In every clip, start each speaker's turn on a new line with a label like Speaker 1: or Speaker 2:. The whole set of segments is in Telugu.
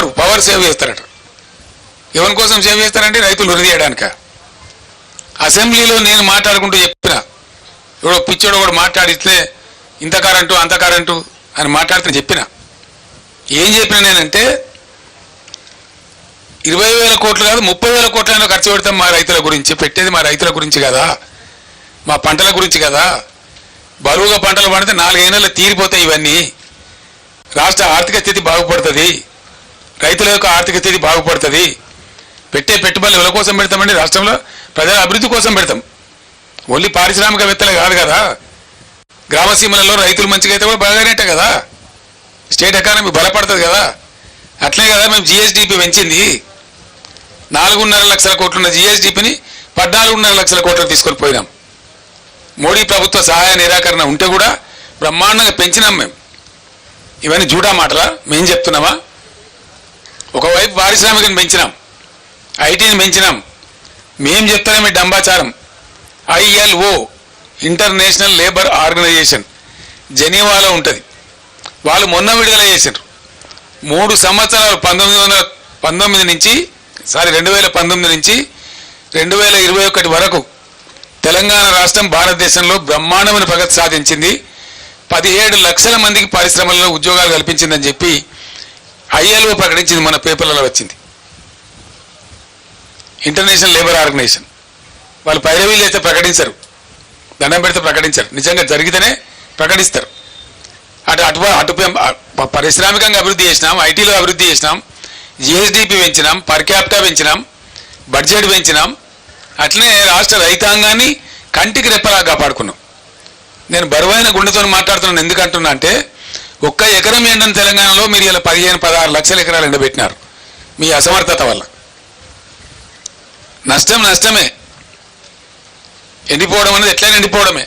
Speaker 1: పవర్ పవర్ సేవ్ చేస్తారట. ఎవరి కోసం సేవ్ చేస్తారంటే రైతులు ఉరిదీయడానిక అసెంబ్లీలో నేను మాట్లాడుకుంటూ చెప్పిన ఎవడో పిచ్చోడు కూడా మాట్లాడితే ఇంత కరెంటు అంత కరెంటు అని మాట్లాడితే చెప్పిన. ఏం చెప్పిన నేనంటే ఇరవై వేల కోట్లు కాదు ముప్పై వేల కోట్లైనా ఖర్చు పెడతాం మా రైతుల గురించి పెట్టేది మా రైతుల గురించి కదా మా పంటల గురించి కదా. బరువుగా పంటలు పండితే నాలుగైనా తీరిపోతాయి ఇవన్నీ. రాష్ట్ర ఆర్థిక స్థితి బాగుపడుతుంది. రైతుల యొక్క ఆర్థిక స్థితి బాగుపడుతుంది. పెట్టే పెట్టుబడులు ఎవరి కోసం పెడతామండి? రాష్ట్రంలో ప్రజల అభివృద్ధి కోసం పెడతాం. ఓన్లీ పారిశ్రామికవేత్తలే కాదు కదా. గ్రామసీమలలో రైతులు మంచిగా అయితే కూడా బాగానేట కదా. స్టేట్ ఎకానమీ బలపడుతుంది కదా. అట్లే కదా మేము జిఎస్డిపి పెంచింది. నాలుగున్నర లక్షల కోట్లున్న జిఎస్డిపిని పద్నాలుగున్నర లక్షల కోట్లు తీసుకొని పోయినాం. మోడీ ప్రభుత్వ సహాయ నిరాకరణ ఉంటే కూడా బ్రహ్మాండంగా పెంచినాం మేము. ఇవన్నీ జూటా మాటలా? మేం చెప్తున్నామా? ఒకవైపు పారిశ్రామికను పెంచినాం ఐటీని పెంచినాం మేం చెప్తానే మీ డంబాచారం. ఐఎల్ఓ ఇంటర్నేషనల్ లేబర్ ఆర్గనైజేషన్ జెనీవాలో ఉంటుంది. వాళ్ళు మొన్న విడుదల చేశారు మూడు సంవత్సరాలు పంతొమ్మిది వందల పంతొమ్మిది నుంచి సారీ రెండు వేల పంతొమ్మిది నుంచి రెండు వేల ఇరవై ఒకటి వరకు తెలంగాణ రాష్ట్రం భారతదేశంలో బ్రహ్మాండమైన ప్రగతి సాధించింది. పదిహేడు లక్షల మందికి పరిశ్రమల్లో ఉద్యోగాలు కల్పించిందని చెప్పి ఐఎల్ఓ ప్రకటించింది మన పేపర్లలో వచ్చింది. ఇంటర్నేషనల్ లేబర్ ఆర్గనైజేషన్ వాళ్ళు పైరవీలు అయితే ప్రకటించరు. దండం పెడితే ప్రకటించరు. నిజంగా జరిగితేనే ప్రకటిస్తారు. అటు అటు అటు పారిశ్రామికంగా అభివృద్ధి చేసినాం ఐటీలో అభివృద్ధి చేసినాం జిఎస్డిపి పెంచినాం పర్ క్యాపిటా పెంచినాం బడ్జెట్ పెంచినాం. అట్లనే రాష్ట్ర రైతాంగాన్ని కంటికి రెప్పలా కాపాడుకున్నాం. నేను బరువైన గుండెతో మాట్లాడుతున్నాను. ఎందుకంటున్నా అంటే ఒక్క ఎకరం ఎండని తెలంగాణలో మీరు ఇలా పదిహేను పదహారు లక్షల ఎకరాలు ఎండబెట్టినారు. మీ అసమర్థత వల్ల. నష్టం నష్టమే. ఎండిపోవడం అనేది ఎట్లయినా ఎండిపోవడమే.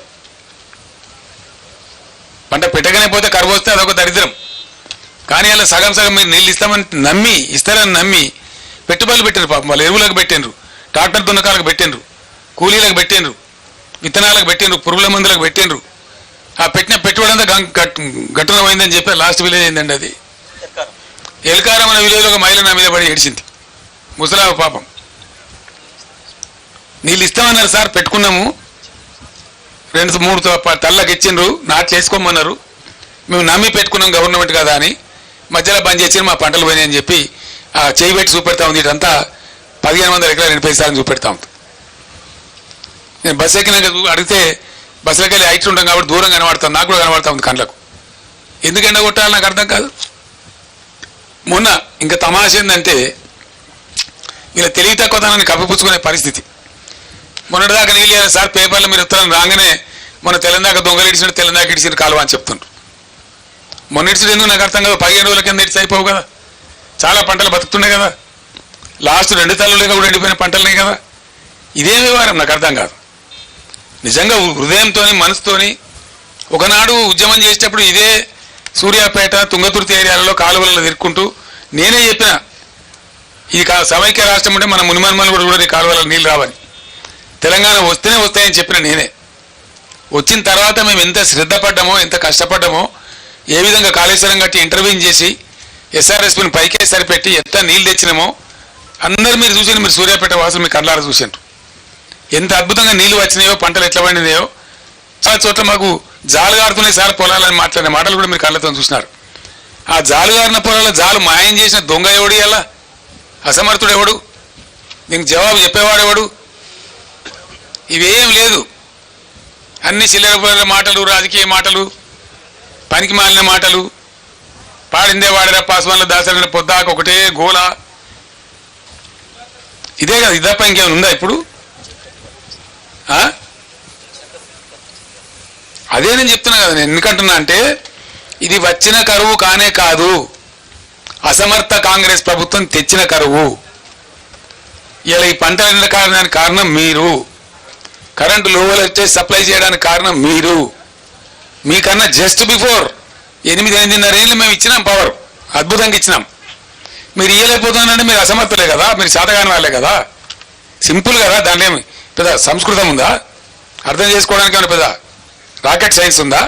Speaker 1: పంట పెట్టగానే పోతే కరువు వస్తే అదొక దరిద్రం. కానీ అలా సగం సగం మీరు నీళ్ళు ఇస్తామని నమ్మి ఇస్తారని నమ్మి పెట్టుబడులు పెట్టిండ్రు పాపం. వాళ్ళు ఎరువులకు పెట్టిండ్రు ట్రాక్టర్ దున్నకాలకు పెట్టిండ్రు కూలీలకు పెట్టిండ్రు విత్తనాలకు పెట్టిండ్రు పురుగుల మందులకు పెట్టిండ్రు. ఆ పెట్టిన పెట్టుబడి అంతా గట్- గట్టున పోయిందని చెప్పి లాస్ట్ విలేజ్ అయిందండి అది? ఎల్కారం అనే విలేజ్లో ఒక మహిళ నా మీద పడి ఏడిచింది. ముసలావ పాపం. నీళ్ళు ఇస్తామన్నారు సార్ పెట్టుకున్నాము. రెండు మూడు తల్లకి ఇచ్చిండ్రు నాట్లు వేసుకోమన్నారు మేము నమ్మి పెట్టుకున్నాం గవర్నమెంట్ కదా అని. మధ్యలో బంద్ చేసి మా పంటలు పోయినాయి అని చెప్పి ఆ చేయి పెట్టి చూపెడతా ఉంది. ఇదంతా పదిహేను వందల ఎకరాలు ఎనిమిది చూపెడతా ఉంది. నేను బస్సు ఎక్కినాక అడిగితే బస్సులోకి వెళ్ళి హైట్ ఉంటాం కాబట్టి దూరం కనబడుతుంది నాకు కూడా కనబడతా ఉంది కళ్ళకు ఎందుకు ఎండ కొట్టాలి నాకు అర్థం కాదు. మొన్న ఇంకా తమాష ఏంటంటే ఇలా తెలివి తక్కువతనాన్ని కప్పిపుచ్చుకునే పరిస్థితి. మొన్నటిదాకా నీళ్ళు సార్ పేపర్లో మీరు ఉత్తరం రాగానే మొన్న తెలంగాణ దొంగలు ఇడిచినట్టు తెలంగాణ ఇడిచిన కాలువ అని చెప్తుండ్రు. మొన్న ఇడిచిన ఎందుకు నాకు అర్థం కాదు? పదిహేను రోజుల కింద ఇడిచి అయిపోవు కదా. చాలా పంటలు బతుకుతున్నాయి కదా. లాస్ట్ రెండు తల్లులుగా కూడా ఎండిపోయిన పంటలనే కదా. ఇదే వ్యవహారం నాకు అర్థం కాదు. నిజంగా హృదయంతోని మనసుతోని ఒకనాడు ఉద్యమం చేసేటప్పుడు ఇదే సూర్యాపేట తుంగతుర్తి ఏరియాలలో కాలువలలో తిరుక్కుంటూ నేనే చెప్పిన ఇది కా- సమైక్య రాష్ట్రం అంటే మన మునిమన్మలు కూడా కూడా కాలువలలో నీళ్ళు రావని తెలంగాణ వస్తేనే వస్తాయని చెప్పిన నేనే. వచ్చిన తర్వాత మేము ఎంత శ్రద్ధ పడ్డామో ఎంత కష్టపడ్డామో ఏ విధంగా కాళేశ్వరం కట్టి ఇంటర్వ్యూ చేసి ఎస్ఆర్ఎస్పీని పైకే సరిపెట్టి ఎంత నీళ్ళు తెచ్చినామో అందరు మీరు చూసారు మీరు సూర్యాపేట వాసులు మీ కళ్ళారా చూసారు ఎంత అద్భుతంగా నీళ్ళు వచ్చినాయో పంటలు ఎట్లా పండినాయో. చాలా చోట్ల మాకు జాలుగారుతున్నాయి సార్ పొలాలని మాట్లాడిన మాటలు కూడా మీరు కళ్ళతో చూసినారు. ఆ జాలుగారిన పొలాల జాలు మాయం చేసిన దొంగ ఎవడు ఎలా అసమర్థుడు ఎవడు? దీనికి జవాబు చెప్పేవాడు ఎవడు? ఇవేం లేదు. అన్ని చిల్లర మాటలు రాజకీయ మాటలు పనికి మాలిన మాటలు. పాడిందే వాడరా పాస్వాన్లో దాసరైన పొద్దాక ఒకటే గోల. ఇదే కదా ఇదప్ప ఇంకేమైనా ఉందా ఇప్పుడు? అదే నేను చెప్తున్నా కదా నేను ఎందుకంటున్నా అంటే ఇది వచ్చిన కరువు కానే కాదు. అసమర్థ కాంగ్రెస్ ప్రభుత్వం తెచ్చిన కరువు. ఇలా ఈ పంటలు ఎండ కారణానికి కారణం మీరు. కరెంటు లోవలు వచ్చే సప్లై చేయడానికి కారణం మీరు. మీకన్నా జస్ట్ బిఫోర్ ఎనిమిది ఎనిమిదిన్నర ఏళ్ళు మేము ఇచ్చినాం పవర్ అద్భుతంగా ఇచ్చినాం. మీరు ఇయ్యలేకపోతున్నారంటే మీరు అసమర్థులే కదా మీరు శాతగాని వాళ్ళే కదా. సింపుల్ కదా దాన్ని పెద్ద సంస్కృతం ఉందా? అర్థం చేసుకోవడానికి పెద్ద రాకెట్ సైన్స్ ఉందా?